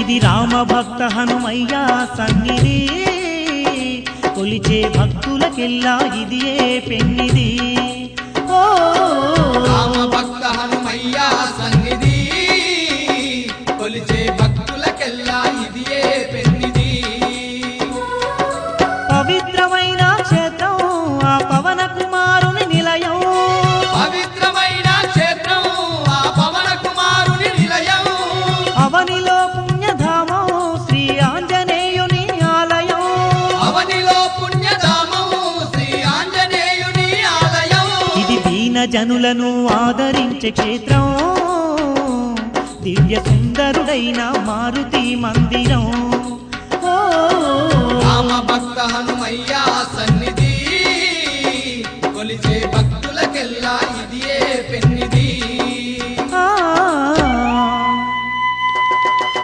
ఇది రామ భక్త హనుమయ్య సన్నిధి. కొలిచే భక్తులకెల్లా ఇది ఏ పెన్నిది ఓ రామ భక్త హనుమయ్య సన్నిధి. కొలిచే భక్తులకెల్లా ఇది ఏ దీన జనులను ఆదరించే క్షేత్రం. దివ్య సుందరుడైన మారుతి మందిరం. ఓ రామ భక్త హనుమయ్య సన్నిధి. కొలిచే భక్తులకెల్లా ఇది